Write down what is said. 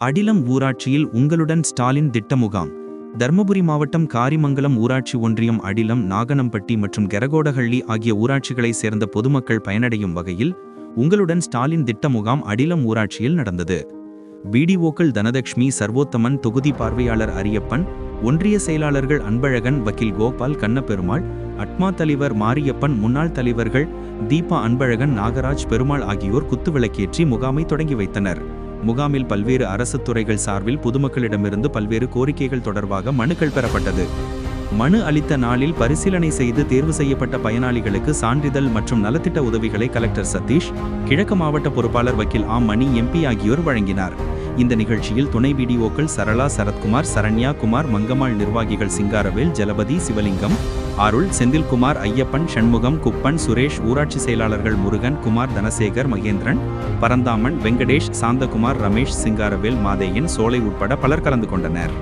அடிலம் ஊராட்சியில் உங்களுடன் ஸ்டாலின் திட்ட முகாம். தர்மபுரி மாவட்டம் காரிமங்கலம் ஊராட்சி ஒன்றியம் அடிலம் நாகனம்பட்டி மற்றும் கெரகோடஹள்ளி ஆகிய ஊராட்சிகளைச் சேர்ந்த பொதுமக்கள் பயனடையும் வகையில் உங்களுடன் ஸ்டாலின் திட்ட முகாம் அடிலம் ஊராட்சியில் நடந்தது. பிடிஓக்கள் தனலட்சுமி சர்வோத்தமன் தொகுதி பார்வையாளர் அரியப்பன் ஒன்றிய செயலாளர்கள் அன்பழகன் வக்கீல் கோபால் கண்ணபெருமாள் அட்மா தலைவர் மாரியப்பன் முன்னாள் தலைவர்கள் தீபா அன்பழகன் நாகராஜ் பெருமாள் ஆகியோர் குத்துவிளக்கேற்றி முகாமை தொடங்கி வைத்தனர். முகாமில் பல்வேறு அரசு துறைகள் சார்பில் பொதுமக்களிடமிருந்து பல்வேறு கோரிக்கைகள் தொடர்பாக மனுக்கள் பெறப்பட்டது. மனு அளித்த நாளில் பரிசீலனை செய்து தேர்வு செய்யப்பட்ட பயனாளிகளுக்கு சான்றிதழ் மற்றும் நலத்திட்ட உதவிகளை கலெக்டர் சதீஷ் கிழக்கு மாவட்ட பொறுப்பாளர் வக்கீல் ஆம் மணி எம்பி ஆகியோர் வழங்கினார். இந்த நிகழ்ச்சியில் துணை வீடியோக்கள் சரளா சரத்குமார் சரண்யா குமார் மங்கம்மாள் நிர்வாகிகள் சிங்காரவேல் ஜலபதி சிவலிங்கம் அருள் செந்தில்குமார் ஐயப்பன் சண்முகம் குப்பன் சுரேஷ் ஊராட்சி செயலாளர்கள் முருகன் குமார் தனசேகர் மகேந்திரன் பரந்தாமன் வெங்கடேஷ் சாந்தகுமார் ரமேஷ் சிங்காரவேல் மாதேயன் சோலை உட்பட பலர் கலந்து கொண்டனர்.